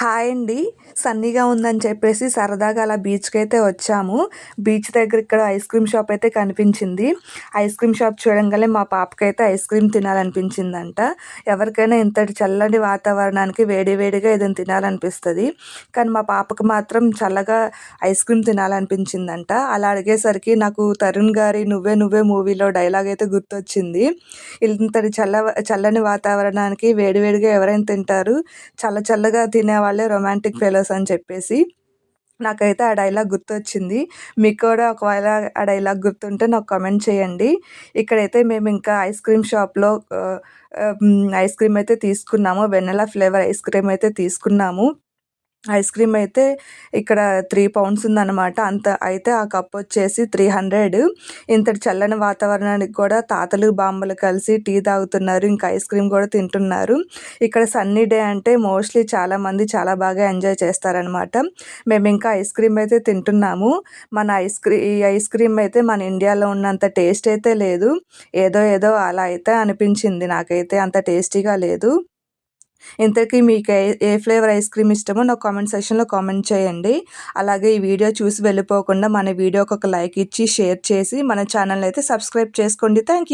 Hi అండి. సన్నీగా ఉందని చెప్పేసి సరదాగా అలా బీచ్కి అయితే వచ్చాము. బీచ్ దగ్గర ఇక్కడ ఐస్ క్రీమ్ షాప్ అయితే కనిపించింది. ఐస్ క్రీమ్ షాప్ చూడంగానే మా పాపకైతే ఐస్ క్రీమ్ తినాలనిపించిందంట. ఎవరికైనా ఇంతటి చల్లని వాతావరణానికి వేడి వేడిగా ఏదైనా తినాలనిపిస్తుంది. కానీ మా పాపకు మాత్రం చల్లగా ఐస్ క్రీమ్ తినాలనిపించిందంట. అలా అడిగేసరికి నాకు తరుణ్ గారి నువ్వే నువ్వే మూవీలో డైలాగ్ అయితే గుర్తొచ్చింది. ఇంతటి చల్ల చల్లని వాతావరణానికి వేడివేడిగా ఎవరైనా తింటారు. చల్ల చల్లగా తినే వాళ్ళే రొమాంటిక్ ఫెలోస్ అని చెప్పేసి నాకైతే ఆ డైలాగ్ గుర్తొచ్చింది. మీకు కూడా ఒకవేళ ఆ డైలాగ్ గుర్తుంటే నాకు కామెంట్ చేయండి. ఇక్కడైతే మేము ఇంకా ఐస్ క్రీమ్ షాప్లో ఐస్ క్రీమ్ అయితే తీసుకున్నాము. వెనలా ఫ్లేవర్ ఐస్ క్రీమ్ అయితే తీసుకున్నాము. ఐస్ క్రీమ్ అయితే ఇక్కడ త్రీ పౌండ్స్ ఉందన్నమాట. అంత అయితే ఆ కప్ వచ్చేసి త్రీ హండ్రెడ్. ఇంతటి చల్లని వాతావరణానికి కూడా తాతలు బామ్మలు కలిసి టీ తాగుతున్నారు. ఇంకా ఐస్ క్రీమ్ కూడా తింటున్నారు. ఇక్కడ సన్నీ డే అంటే మోస్ట్లీ చాలామంది చాలా బాగా ఎంజాయ్ చేస్తారనమాట మేము ఇంకా ఐస్ క్రీమ్ అయితే తింటున్నాము. మన ఐస్ క్రీమ్ ఈ ఐస్ క్రీమ్ అయితే మన ఇండియాలో ఉన్నంత టేస్ట్ అయితే లేదు. ఏదో ఏదో అలా అయితే అనిపించింది. నాకైతే అంత టేస్టీగా లేదు. ఇంతకీ మీకు ఏ ఏ ఫ్లేవర్ ఐస్ క్రీమ్ ఇష్టమో నాకు కామెంట్ సెక్షన్లో కామెంట్ చేయండి. అలాగే ఈ వీడియో చూసి వెళ్ళిపోకుండా మన వీడియోకి ఒక లైక్ ఇచ్చి షేర్ చేసి మన ఛానల్ అయితే సబ్స్క్రైబ్ చేసుకోండి. Thank you